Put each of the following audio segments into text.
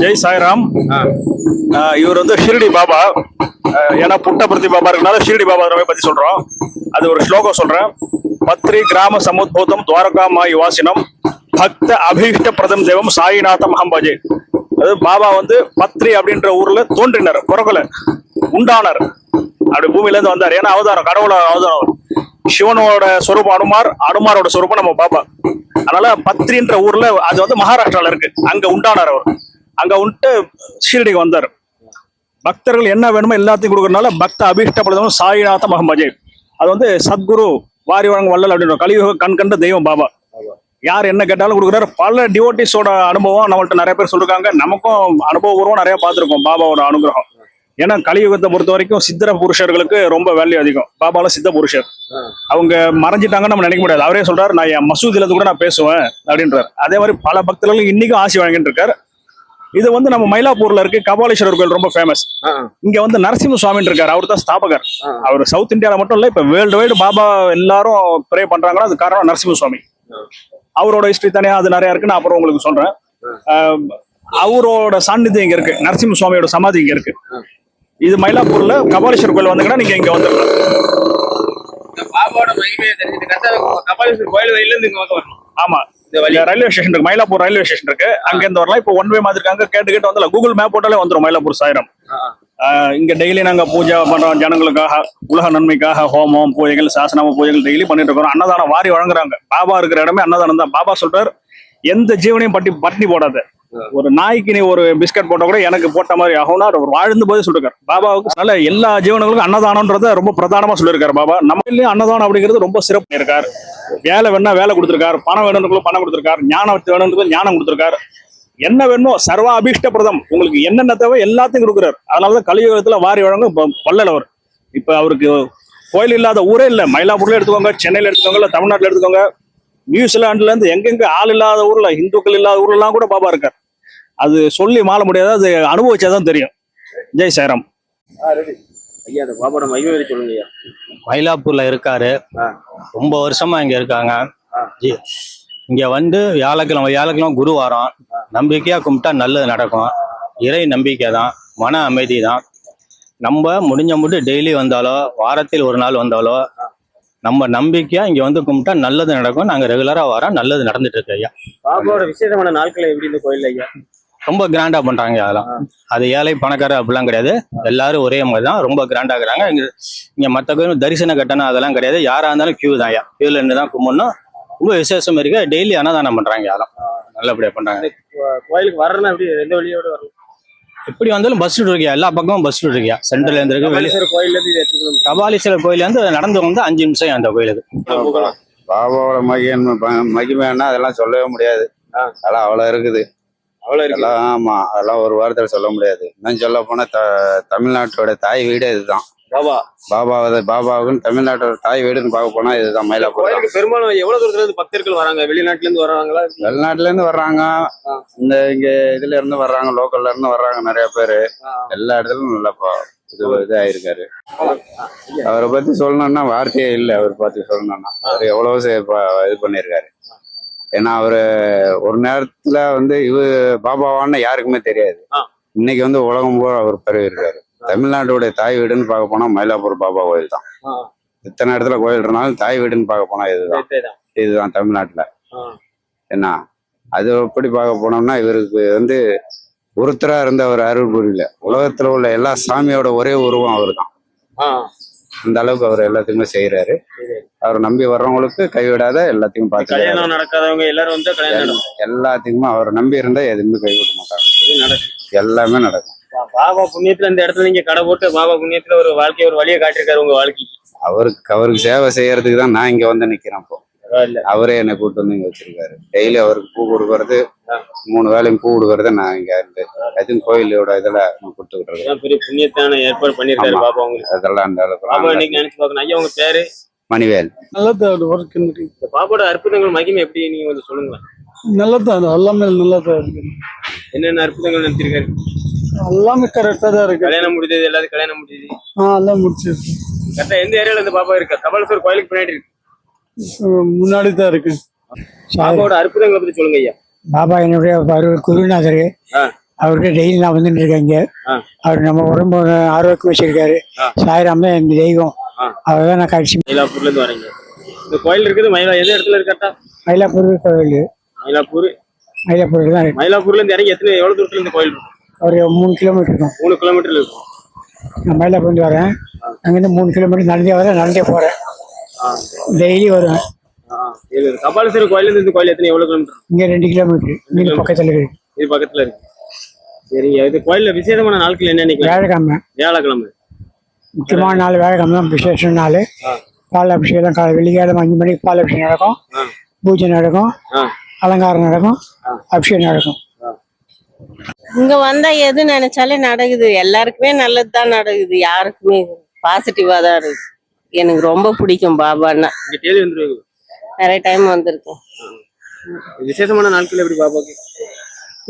ஜெய் சாய்ராம். இவர் வந்து ஷிரடி பாபா. ஏன்னா புட்டபர்த்தி பாபா இருக்கனால ஷிரடி பாபா பத்தி சொல்றோம். அது ஒரு ஸ்லோகம் சொல்றேன். பத்ரி கிராம சமுத்பூதம் துவாரகா மாய் வாசினம். பக்த அபீஷ்ட பிரதம் தெய்வம் சாயிநாதம் அம்பஜே அது பாபா வந்து பத்ரி அப்படின்ற ஊர்ல தோன்றினார் பிறக்கல உண்டானார். அப்படி பூமியில இருந்து வந்தார். ஏன்னா அவதாரம் கடவுள அவதாரம். சிவனோட சொரூபம் அனுமார் அனுமாரோட சொரூபம் நம்ம பாபா அதனால பத்ரின்ற ஊர்ல அது வந்து மகாராஷ்டிரால இருக்கு. அங்க உண்டானார் அவர். அங்க உண்டு ஷீரடிக்கு வந்தார். பக்தர்கள் என்ன வேணுமோ எல்லாத்தையும் கொடுக்கறதுனால பக்த அபீஷ்டப்படுதும் சாயிநாத மகமஜே அது வந்து சத்குரு வாரி வழங்க வள்ளல் அப்படின்ற கலியுக கண் கண்ட தெய்வம் பாபா. யார் என்ன கேட்டாலும் கொடுக்குறாரு. பல டிவோட்டிஸோட அனுபவம் நம்மள்ட்ட நிறைய பேர் சொல்லிருக்காங்க. நமக்கும் அனுபவபூர்வம் நிறைய பார்த்துருக்கோம் பாபாவோட அனுகிரகம். ஏன்னா கலியுகத்தை பொறுத்த வரைக்கும் சித்திர புருஷர்களுக்கு ரொம்ப வேல்யூ அதிகம். பாபால சித்த புருஷர். அவங்க மறைஞ்சிட்டாங்கன்னு நம்ம நினைக்க முடியாது. அவரே சொல்றாரு நான் என் மசூதியில கூட நான் பேசுவேன் அப்படின்றார். அதே மாதிரி பல பக்தர்களுக்கு இன்னைக்கும் ஆசி வழங்கிட்டு இருக்காரு. இது வந்து நம்ம மயிலாப்பூர்ல இருக்கு. கபாலீஸ்வரர் கோயில் ரொம்ப ஃபேமஸ் இங்க வந்து நரசிம்ம சுவாமின்னு இருக்காரு. அவர் தான் ஸ்தாபகர். அவர் சவுத் இந்தியால மட்டும் இல்ல இப்ப வேர்ல்டு வைடு பாபா எல்லாரும் ப்ரே பண்றாங்கன்னா அது காரணம் நரசிம்ம சுவாமி. அவரோட ஹிஸ்டரி தனியா அது நிறைய இருக்கு நான் அப்புறம் உங்களுக்கு சொல்றேன். அவரோட சாநித்தியம் இங்க இருக்கு. நரசிம்ம சுவாமியோட சமாதி இங்க இருக்கு. இது மயிலாப்பூர்ல கபாலீஸ்வரர் கோயில் வந்தீங்கன்னா நீங்க இங்க வந்துடலாம் பாபாவோட மகிமையை தெரிஞ்சுட்டு கோயில் வழியில இருந்து இங்க வரணும். ஆமா. ரயில்வே ஸ்டேஷன் இருக்கு. மயிலாப்பூர் ரயில்வே ஸ்டேஷன் இருக்கு. அங்க இருந்து வரலாம். இப்போ ஒன் வே மாதிரி இருக்காங்க கேட்டு கேட்டு வந்துடலாம். கூகுள் மேப் போட்டாலே வந்துரும் மயிலாப்பூர் சாயிரம். இங்க டெய்லி நாங்க பூஜை பண்றோம். ஜனங்களுக்காக உலக நன்மைக்காக ஹோமம் பூஜைகள் சாசனம பூஜைகள் டெய்லி பண்ணிட்டு இருக்கோம் அன்னதானம் வாரி வழங்குறாங்க. பாபா இருக்கிற இடமே அன்னதானம் தான். பாபா சொல்றாரு எந்த ஜீவனையும் பட்டி பட்டினி போடாத. ஒரு நாய்க்கு நீ ஒரு பிஸ்கட் போட்டா கூட எனக்கு போட்ட மாதிரி ஆகும்னா அவர் வாழ்ந்து போது சொல்லிருக்காரு. பாபாவுக்கு அதனால எல்லா ஜீவனங்களுக்கும் அன்னதானம்ன்றத ரொம்ப பிரதானமா சொல்லியிருக்காரு பாபா. நம்ம அன்னதானம் அப்படிங்கிறது ரொம்ப சிறப்பு இருக்காரு வேலை வேணா வேலை கொடுத்துருக்காரு. பணம் வேணும்னு பணம் கொடுத்துருக்காரு. ஞானம் வேணுன்றது ஞானம் கொடுத்துருக்காரு. என்ன வேணுமோ சர்வ அபீஷ்டப்பிரதம் உங்களுக்கு என்னென்ன தேவை எல்லாத்தையும் கொடுக்குறாரு. அதனாலதான் கலியுகத்துல வாரி வழங்கும் இப்ப அவர். இப்ப அவருக்கு கோயில் இல்லாத ஊரே இல்ல. மயிலாப்பூர்ல எடுத்துக்கோங்க சென்னையில எடுத்துக்கோங்க இல்ல தமிழ்நாட்டுல எடுத்துக்கோங்க. நியூசிலாண்டுல இருந்து எங்கெங்க ஆள் இல்லாத ஊர்ல இந்துக்கள் இல்லாத ஊர்லாம் கூட பாபா இருக்கார். அது சொல்லி மாற முடியாது? அது அனுபவிச்சாதான் தெரியும். ஜெய் சாய்ராம் ஐயா அந்த பாபாவோட மகிமை பத்தி சொல்லுங்க ஐயா? மயிலாப்பூர்ல இருக்காரு. ரொம்ப வருஷமா இங்க இருக்காங்க. இங்க வந்து வியாழக்கிழமை வியாழக்கிழமை குருவாரம். நம்பிக்கையா கும்பிட்டா நல்லது நடக்கும். இறை நம்பிக்கை தான் மன அமைதி தான் நம்ம முடிஞ்ச மட்டும் டெய்லி வந்தாலோ வாரத்தில் ஒரு நாள் வந்தாலோ நம்ம நம்பிக்கையா இங்க வந்து கும்பிட்டா நல்லது நடக்கும். நாங்க ரெகுலரா வரோம் நல்லது நடந்துட்டு இருக்கு ஐயா. பாபாவோட விசேஷமான நாட்கள் எப்படி இந்த கோயில்ல ஐயா? ரொம்ப கிராண்டா பண்றாங்க அதெல்லாம். அது ஏழை பணக்காரர் அப்படிலாம் கிடையாது. எல்லாரும் ஒரே மாதிரி தான் ரொம்ப கிராண்டா இருக்கிறாங்க. இங்க இங்க மத்த கோயில் தரிசன கட்டணம் அதெல்லாம் கிடையாது. யாரா இருந்தாலும் கியூ தான் ஐயா கியூல இருந்து தான் கும்பிடணும். ரொம்ப விசேஷம் இருக்கு. டெய்லி அன்னதானம் பண்றாங்க யாரும். நல்லபடியா பண்றாங்க. கோயிலுக்கு வரணும்னா எப்படி எந்த வழியோட வரணும் எப்படி வந்தாலும் பஸ் ரூட் இருக்கியா? எல்லா பக்கமும் பஸ் ரூட் இருக்கியா? சென்ட்ரல் இருந்து இருக்கு கோயில்ல இருந்து கபாலீஸ்வரர் கோயில இருந்து நடந்து வந்து அஞ்சு நிமிஷம் அந்த கோயிலுக்கு. பாபாவோட மகிமை மகிமைன்னா அதெல்லாம் சொல்லவே முடியாது. அதெல்லாம் அவ்வளோ இருக்குது. அவ்வளவு இருக்கு அதெல்லாம் ஆமா அதெல்லாம் ஒரு வாரத்தில் சொல்ல முடியாது. இன்னும் சொல்ல போனா த தமிழ்நாட்டோட தாய் வீடே இதுதான். பாபா. பாபாவது பாபாவுக்குன்னு தமிழ்நாட்டோட தாய் வீடுன்னு பார்க்க போனா இதுதான் மயிலாப்பூர் பெரும்பாலும் எவ்வளவு தூரத்துல இருந்து பக்தர்கள் வராங்க? வெளிநாட்டுல இருந்து வராங்களா வெளிநாட்டுல இருந்து வர்றாங்க. இந்த இங்க இதுல இருந்து வர்றாங்க லோக்கல்ல இருந்து வர்றாங்க நிறைய பேரு. எல்லா இடத்துலயும் நல்லா இது ஆயிருக்காரு அவரை பத்தி சொல்லணும்னா வார்த்தையே இல்லை அவர் பத்தி சொல்லணும்னா. அவர் எவ்வளவு இது பண்ணியிருக்காரு. ஏன்னா அவரு ஒரு நேரத்துல வந்து இவ பாபாவான்னு யாருக்குமே தெரியாது. இன்னைக்கு வந்து உலகம் பூரா அவர் பரவி இருக்காரு தமிழ்நாட்டுடைய தாய் வீடுன்னு பார்க்க போனா மயிலாப்பூர் பாபா கோயில் தான். இத்தனை இடத்துல கோயில் இருந்தாலும் தாய் வீடுன்னு பார்க்க போனா இதுதான் இதேதான். தமிழ்நாட்டுல. என்ன அது எப்படி பார்க்க போனோம்னா இவருக்கு வந்து ஒருத்தரா இருந்த ஒரு அருள் புரியல உலகத்துல உள்ள எல்லா சாமியோட ஒரே உருவம் அவர் தான். அந்த அளவுக்கு அவர் எல்லாத்தையுமே செய்யறாரு. அவர் நம்பி வர்றவங்களுக்கு கைவிடாத எல்லாத்தையும் பார்த்து கல்யாணம் நடக்காதவங்க எல்லாரும் வந்து கல்யாணம் எல்லாத்தையுமே அவரை நம்பி இருந்தா எதுவுமே கைவிட மாட்டாங்க. எல்லாமே நடக்கும். பாபா புண்ணியத்துல இந்த இடத்துல நீங்க கடை போட்டு பாபா புண்ணியத்துல ஒரு வாழ்க்கைய ஒரு வழியை காட்டிருக்காரு உங்க வாழ்க்கைக்கு. அவருக்கு அவருக்கு சேவை செய்யறதுக்கு தான் நான் இங்க வந்து நிக்கிறேன் இப்போ. அவரே என்னை கூட்டு வந்து இங்க வச்சிருக்காரு. டெய்லி அவருக்கு பூ கொடுக்கறது. மூணு வேலையும் பூ கொடுக்கறது நான் இங்க இருந்து அதுவும் கோயிலோட இதுல நான் கொடுத்துக்கிட்டு இருக்கேன் பெரிய புண்ணியத்தான ஏற்பாடு பண்ணிருக்காரு. பாபா உங்களுக்கு. அதெல்லாம் அந்த அளவுக்கு நினைச்சு பார்க்கணும். ஐயா உங்க பேரு? மணிவேல். நல்லது ஒர்க் இருக்கு இந்த பாபாவோட அற்புதங்கள் மகிமை எப்படி? நீங்க கொஞ்சம் சொல்லுங்களேன். நல்லதான் எல்லாமே நல்லதா இருக்கு என்னென்ன அற்புதங்கள் நடத்திருக்காரு எல்லாமே கரெக்டா தான் இருக்கு. கல்யாணம் முடிஞ்சது எல்லாரும் கல்யாணம் முடிஞ்சது. ஆ எல்லாம் முடிச்சிருக்கு கரெக்டா எந்த ஏரியால இந்த பாபா இருக்கா? கபாலீஸ்வரர் கோயிலுக்கு பின்னாடி இருக்கு. முன்னாடி தான் இருக்கு. பாபாவோட அற்புதங்களை பத்தி சொல்லுங்க ஐயா. பாபா என்னுடைய குருநாதர். அவர்கிட்ட டெய்லி நான் வந்துட்டு இருக்கேன் இங்க. அவர் நம்ம உடம்பு ஆரோக்கியம் வச்சிருக்காரு. சாயிராம் தான் எங்க தெய்வம். ஆ. அவர் தான் நான் கடைசி மயிலாப்பூர்ல இருந்து வரீங்க. இந்த கோயில் இருக்குது மயிலா எந்த இடத்துல இருக்கட்டா மயிலாப்பூர் கோவில் மயிலாப்பூர். மயிலாப்பூர் தான் இருக்கு. மயிலாப்பூர்ல இருந்து இறங்கி எத்தனை எவ்வளவு தூரத்துல இந்த கோயில் இருக்கும் ஒரு மூணு கிலோமீட்டர் இருக்கும். மூணு கிலோமீட்டர்ல இருக்கும். நான் மயிலாப்பூர் இருந்து வரேன் அங்கேருந்து மூணு கிலோமீட்டர் நடந்தே வரேன் நடந்தே போறேன். டெய்லி வருவேன். கபாலீஸ்வரர் கோயில்ல இருந்து இந்த கோயில் எத்தனை எவ்வளவு கிலோமீட்டர்? இங்க ரெண்டு கிலோமீட்டர். இங்க பக்கத்துல இருக்கு. இது பக்கத்துல இருக்கு. சரிங்க. இது கோயில்ல விசேஷமான நாட்கள் என்ன நினைக்கலாம் வியாழக்கிழமை. வியாழக்கிழமை. முக்கியமான நாள் வியாழக்கிழமை தான் விசேஷ நாள். பால் அபிஷேகம் காலை வெள்ளிக்கிழமை அஞ்சு மணிக்கு பால் அபிஷேகம் நடக்கும். பூஜை நடக்கும். அலங்காரம் நடக்கும். அபிஷேகம் நடக்கும். இங்க வந்தா எது நினைச்சாலே நடக்குது. எல்லாருக்குமே நல்லதுதான் நடக்குது. யாருக்குமே பாசிட்டிவா தான் இருக்கு. எனக்கு ரொம்ப பிடிக்கும் பாபான்னா. நிறைய டைம் வந்திருக்கேன் விசேஷமான நாட்கள் எப்படி பாப்பாக்கு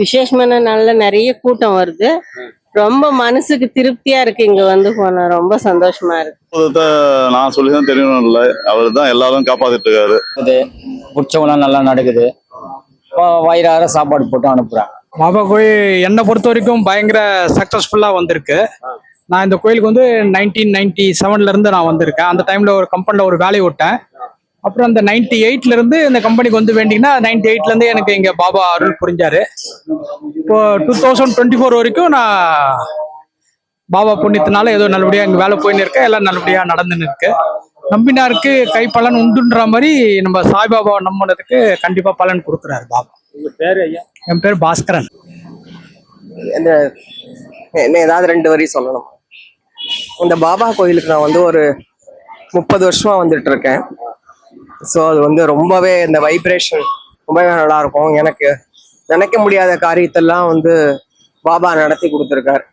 விசேஷமான நாள்ல நிறைய கூட்டம் வருது. ரொம்ப மனசுக்கு திருப்தியா இருக்கு இங்க வந்து போனா. ரொம்ப சந்தோஷமா இருக்கு. நான் சொல்லி தான் தெரியணும் இல்லை அவர் தான் எல்லாரும் காப்பாத்திட்டு இருக்காரு. பிடிச்சவங்களாம் நல்லா நடக்குது. வயிறார சாப்பாடு போட்டு அனுப்புறேன் பாபா கோயில் என்னை பொறுத்த வரைக்கும் பயங்கர சக்ஸஸ்ஃபுல்லாக வந்திருக்கு. நான் இந்த கோயிலுக்கு வந்து நைன்டீன் நைன்டி செவன்ல இருந்து நான் வந்திருக்கேன். அந்த டைம்ல ஒரு கம்பெனில ஒரு வேலையை விட்டேன். அப்புறம் அந்த நைன்டி எயிட்ல இருந்து இந்த கம்பெனிக்கு வந்து வேண்டிங்கன்னா நைன்டி எயிட்ல இருந்து எனக்கு இங்க பாபா அருள் புரிஞ்சாரு. இப்போ டூ தௌசண்ட் டுவெண்ட்டி ஃபோர் வரைக்கும் நான் பாபா புண்ணியத்தினால ஏதோ நல்லபடியா இங்க வேலை போயின்னு இருக்கேன். எல்லாம் நல்லபடியா நடந்துன்னு இருக்கு. நம்பினாருக்கு கை பலன் உண்டுன்ற மாதிரி நம்ம சாய்பாபா நம்பினதுக்கு கண்டிப்பா பலன் கொடுக்குறாரு பாபா. உங்க பேரு ஐயா? என் பேர் பாஸ்கரன். இந்த என்ன ஏதாவது ரெண்டு வரி சொல்லணும்? இந்த பாபா கோயிலுக்கு நான் வந்து ஒரு முப்பது வருஷமா வந்துட்டு இருக்கேன். ஸோ அது வந்து ரொம்பவே இந்த வைப்ரேஷன் ரொம்பவே நல்லா இருக்கும். எனக்கு நினைக்க முடியாத காரியத்தெல்லாம் வந்து பாபா நடத்தி கொடுத்துருக்காரு.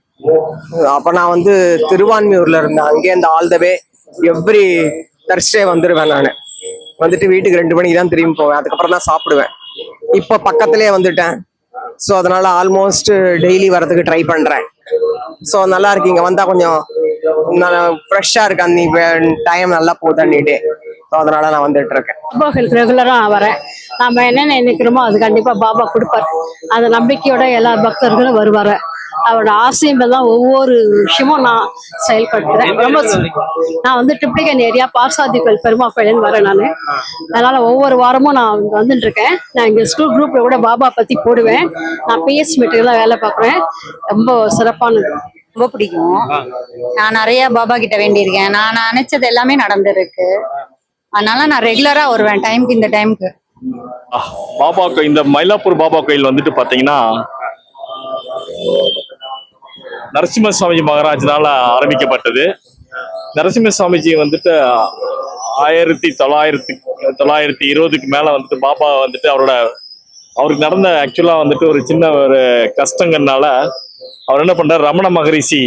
அப்ப நான் வந்து திருவான்மியூர்ல இருந்தேன். அங்கேருந்து ஆல் த எவ்ரி தர்ஸ்டே வந்துடுவேன் நான். வந்துட்டு வீட்டுக்கு ரெண்டு மணிக்கு தான் திரும்பி போவேன். அதுக்கப்புறம் தான் சாப்பிடுவேன். இப்போ பக்கத்துலேயே வந்துட்டேன். ஸோ அதனால ஆல்மோஸ்ட் டெய்லி வரதுக்கு ட்ரை பண்றேன். ஸோ நல்லா இருக்கு. இங்க வந்தா கொஞ்சம் ஃப்ரெஷ்ஷா இருக்கு. அந்த டைம் நல்லா போகுதுன்னுட்டு ஸோ அதனால நான் வந்துட்டு இருக்கேன். ரெகுலரா வரேன். நாம என்ன நினைக்கிறோமோ அது கண்டிப்பா பாபா கொடுப்பார். அந்த நம்பிக்கையோட எல்லா பக்தர்களும் வருவாரு அவரோட ஆசையும் தான் ஒவ்வொரு விஷயமும் நான் செயல்படுத்துறேன். ரொம்ப நான் வந்து டிப்ளிகன் ஏரியா பார்சாதி கோயில் பெருமா பையன் வரேன் நான். அதனால ஒவ்வொரு வாரமும் நான் வந்துட்டு இருக்கேன் நான் இங்க ஸ்கூல் குரூப்ல கூட பாபா பத்தி போடுவேன். நான் பிஎஸ் மெட்டீரியல் வேலை பார்க்குறேன். ரொம்ப சிறப்பானது. ரொம்ப பிடிக்கும். நான் நிறைய பாபா கிட்ட வேண்டியிருக்கேன். நான் நினைச்சது எல்லாமே நடந்திருக்கு. அதனால நான் ரெகுலரா வருவேன். டைம்க்கு இந்த டைம்க்கு பாபா கோயில் இந்த மயிலாப்பூர் பாபா கோயில் வந்துட்டு பாத்தீங்கன்னா நரசிம்ம சுவாமிஜி மகாராஜனால ஆரம்பிக்கப்பட்டது. நரசிம்ம சுவாமிஜி வந்துட்டு ஆயிரத்தி தொள்ளாயிரத்தி தொள்ளாயிரத்தி இருபதுக்கு மேல வந்துட்டு பாபா வந்துட்டு அவரோட அவருக்கு நடந்த ஆக்சுவலா வந்துட்டு ஒரு சின்ன ஒரு கஷ்டங்கள்னால அவர் என்ன பண்றாரு? ரமண மகரிஷி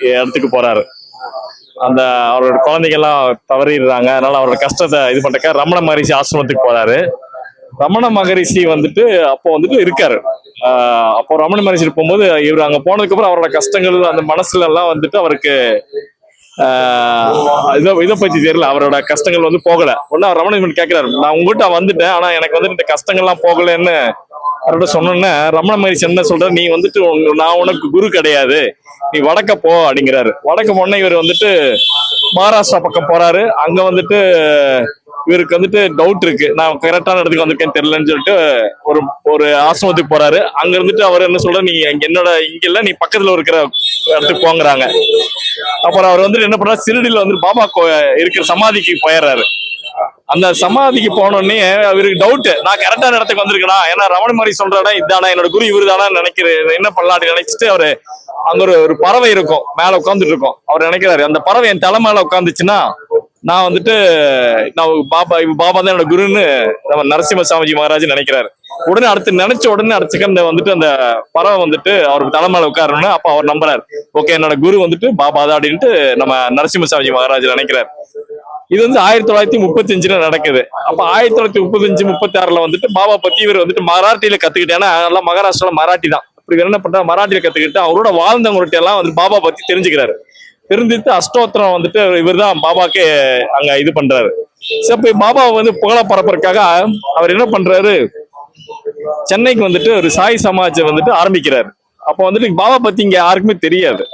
இடத்துக்கு போறாரு. அந்த அவரோட குழந்தைங்கெல்லாம் தவறிடுறாங்க. அதனால அவரோட கஷ்டத்தை இது பண்றக்க ரமண மகரிஷி ஆசிரமத்துக்கு போறாரு. ரமண மகரிஷி வந்துட்டு அப்போ வந்துட்டு இருக்காரு. அப்போ ரமண மகரிஷி போகும்போது இவர் அங்க போனதுக்கு அப்புறம் அவரோட கஷ்டங்கள் அந்த மனசுல எல்லாம் வந்துட்டு அவருக்கு இதை இதை பத்தி தெரியல. அவரோட கஷ்டங்கள் வந்து போகல. ஒன்னு அவர் ரமண மகரிஷி கேட்கிறாரு நான் உங்ககிட்ட வந்துட்டேன் ஆனா எனக்கு வந்துட்டு இந்த கஷ்டங்கள்லாம் போகலன்னு அவரோட சொன்னோன்னே ரமண மகரிஷி என்ன சொல்ற நீ வந்துட்டு நான் உனக்கு குரு கிடையாது. நீ வடக்க போ அப்படிங்கிறாரு. வடக்க போன இவர் வந்துட்டு மகாராஷ்டிரா பக்கம் போறாரு. அங்க வந்துட்டு இவருக்கு வந்துட்டு டவுட் இருக்கு. நான் கரெக்டான இடத்துக்கு வந்திருக்கேன்னு தெரியலன்னு சொல்லிட்டு ஒரு ஒரு ஆசிரமத்துக்கு போறாரு. அங்க இருந்துட்டு அவர் என்ன சொல்ற நீ இங்க என்னோட இங்க இல்ல நீ பக்கத்துல இருக்கிற இடத்துக்கு போங்கிறாங்க. அப்புறம் அவர் வந்துட்டு என்ன பண்றாரு சிறுடியில வந்து பாபா கோ- இருக்கிற சமாதிக்கு போயிடுறாரு. அந்த சமாதிக்கு போனோடனே அவருக்கு டவுட் நான் கரெக்டான இடத்துக்கு வந்திருக்கேனா ஏன்னா ரமண மாதிரி சொல்ற இடம் இதானா என்னோட குரு இவருதானா நினைக்கிறேன். என்ன பண்ணலாம் நினைச்சிட்டு அவரு அங்க ஒரு ஒரு பறவை இருக்கும். மேல உட்காந்துட்டு இருக்கும். அவர் நினைக்கிறாரு அந்த பறவை என் தலை மேல உட்காந்துச்சுன்னா நான் வந்துட்டு நான் பாபா பாபா தான் என்னோட குருன்னு நம்ம நரசிம்ம சாமிஜி மகாராஜ் நினைக்கிறாரு. உடனே அடுத்து நினைச்ச உடனே அடுத்த செகண்ட் வந்துட்டு அந்த பறவை வந்துட்டு அவருக்கு தலைமையில உட்காரணும்னு அப்ப அவர் நம்புறாரு. ஓகே என்னோட குரு வந்துட்டு பாபா தான் அப்படின்ட்டு நம்ம நரசிம்ம சாமிஜி மகாராஜ் நினைக்கிறாரு. இது வந்து ஆயிரத்தி தொள்ளாயிரத்தி முப்பத்தஞ்சுல நடக்குது. அப்ப ஆயிரத்தி தொள்ளாயிரத்தி முப்பத்தஞ்சு முப்பத்தி ஆறுல வந்துட்டு பாபா பத்தி இவர் வந்துட்டு மராட்டியில கத்துக்கிட்டு ஏன்னா எல்லாம் மகாராஷ்டிரால மராட்டி தான் இப்படி என்ன பண்றாரு? மராட்டியில கத்துக்கிட்டு அவரோட வாழ்ந்தவங்கள்ட்ட எல்லாம் வந்து பாபா பத்தி தெரிஞ்சுக்கிறாரு. தெரிஞ்சுட்டு அஷ்டோத்திரம் வந்துட்டு இவர் தான் பாபாக்கு அங்க இது பண்றாரு. சரி இப்ப பாபா வந்து புகழ பரப்புறதுக்காக அவர் என்ன பண்றாரு? சென்னைக்கு வந்துட்டு ஒரு சாய் சமாஜ் வந்துட்டு ஆரம்பிக்கிறாரு. அப்போ வந்துட்டு பாபா பத்தி இங்க யாருக்குமே தெரியாது.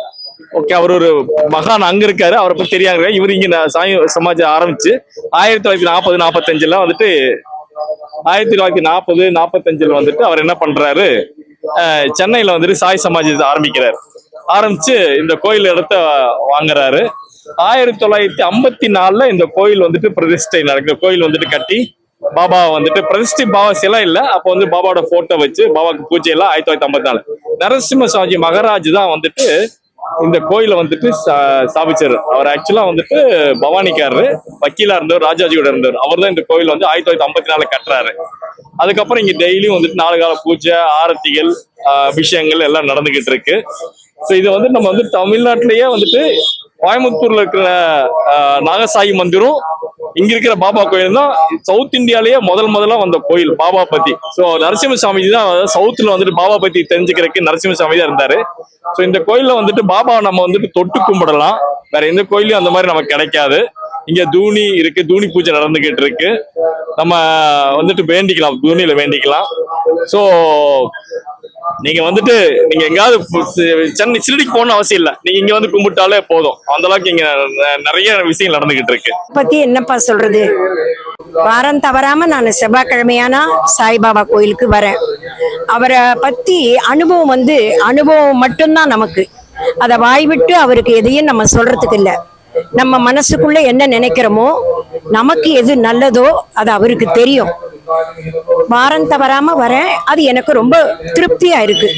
ஓகே அவர் ஒரு மகான் அங்க இருக்காரு அவரை பத்தி தெரியாங்க இவர் இங்க சாய் சமாஜ் ஆரம்பிச்சு ஆயிரத்தி தொள்ளாயிரத்தி நாற்பது நாற்பத்தஞ்சுல வந்துட்டு ஆயிரத்தி தொள்ளாயிரத்தி நாற்பது நாற்பத்தஞ்சுல வந்துட்டு அவர் என்ன பண்றாரு? சென்னையில வந்துட்டு சாய் சமாஜ் ஆரம்பிக்கிறார். ஆரம்பிச்சு இந்த கோயில் இடத்த வாங்குறாரு. ஆயிரத்தி தொள்ளாயிரத்தி ஐம்பத்தி நாலுல இந்த கோயில் வந்துட்டு பிரதிஷ்டை நடக்குது. கோயில் வந்துட்டு கட்டி பாபா வந்துட்டு பிரதிஷ்டி பாபா சிலை இல்ல. அப்போ வந்து பாபாவோட போட்டோ வச்சு பாபாக்கு பூஜை எல்லாம் ஆயிரத்தி தொள்ளாயிரத்தி ஐம்பத்தி நாலு. நரசிம்ம சாஜி மகாராஜ் தான் வந்துட்டு இந்த கோயில வந்துட்டு ஸ்தாபிச்சாரு. அவர் ஆக்சுவலா வந்துட்டு பவானிக்காரரு வக்கீலா இருந்தவர் ராஜாஜியோட இருந்தவர். அவர் தான் இந்த கோயில் வந்து ஆயிரத்தி தொள்ளாயிரத்தி ஐம்பத்தி நாலு கட்டுறாரு. அதுக்கப்புறம் இங்க டெய்லியும் வந்துட்டு நாலு கால பூஜை ஆரத்திகள் அபிஷேகங்கள் எல்லாம் நடந்துகிட்டு இருக்கு. ஸோ இது வந்து நம்ம வந்து தமிழ்நாட்டிலேயே வந்துட்டு கோயம்புத்தூர்ல இருக்கிற நாகசாயி மந்திரம் இங்க இருக்கிற பாபா கோயில் தான் சவுத் இந்தியாலயே முதல் முதல்ல வந்த கோயில் பாபா பத்தி. ஸோ நரசிம்ம சாமிஜி தான் சவுத்துல வந்துட்டு பாபா பத்தி தெரிஞ்சுக்கிறதுக்கு நரசிம்ம சாமி தான் இருந்தாரு. ஸோ இந்த கோயில்ல வந்துட்டு பாபா நம்ம வந்துட்டு தொட்டு கும்பிடலாம். வேற எந்த கோயிலையும் அந்த மாதிரி நமக்கு கிடைக்காது. இங்க தூணி இருக்கு தூணி பூஜை நடந்துகிட்டு இருக்கு. நம்ம வந்துட்டு வேண்டிக்கலாம் தூணியில வேண்டிக்கலாம். ஸோ நீங்க வந்துட்டு நீங்க எங்காவது சென்னை சிறுடிக்கு போகணும் அவசியம் இல்லை. நீங்க இங்க வந்து கும்பிட்டாலே போதும். அந்த அளவுக்கு இங்க நிறைய விஷயங்கள் நடந்துகிட்டு இருக்கு. பத்தி என்னப்பா சொல்றது? வாரம் தவறாம நான் செவ்வாய்க்கிழமையானா சாய்பாபா கோயிலுக்கு வரேன். அவரை பத்தி அனுபவம் வந்து அனுபவம் மட்டும்தான் நமக்கு. அதை வாய் விட்டு அவருக்கு எதையும் நம்ம சொல்றதுக்கு இல்லை. நம்ம மனசுக்குள்ள என்ன நினைக்கிறோமோ நமக்கு எது நல்லதோ அது அவருக்கு தெரியும். வாரம் தவறாம வரேன். அது எனக்கு ரொம்ப திருப்தியா இருக்கு.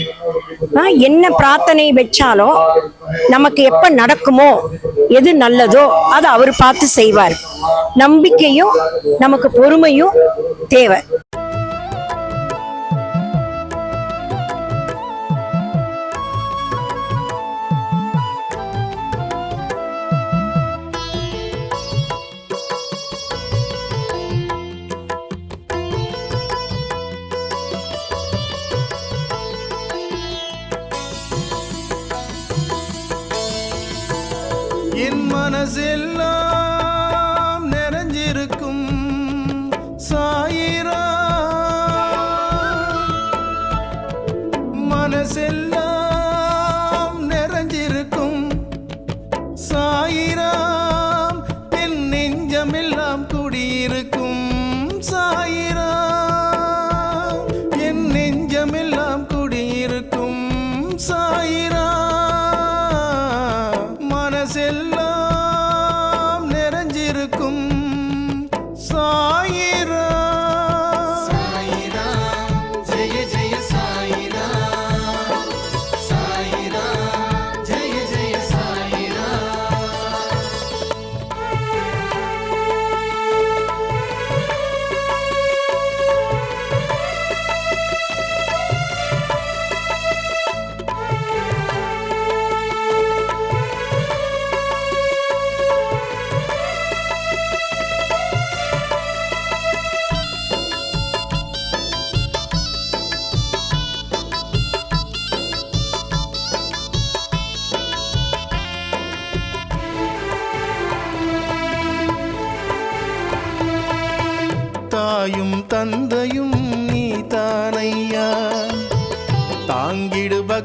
என்ன பிரார்த்தனை வச்சாலும் நமக்கு எப்ப நடக்குமோ எது நல்லதோ அதை அவர் பார்த்து செய்வார். நம்பிக்கையும் நமக்கு பொறுமையும் தேவை.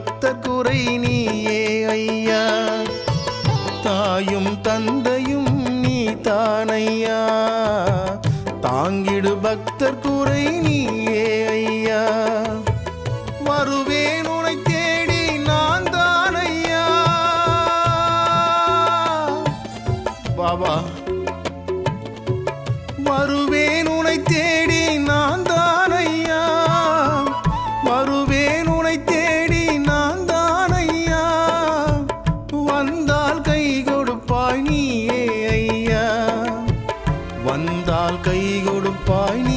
பக்த குறை நீயே ஐயா. தாயும் தந்தையும் நீ தானையா. தாங்கிடு பக்தர் குறை நீ வந்தால் கை கொடுப்பாய் நீ.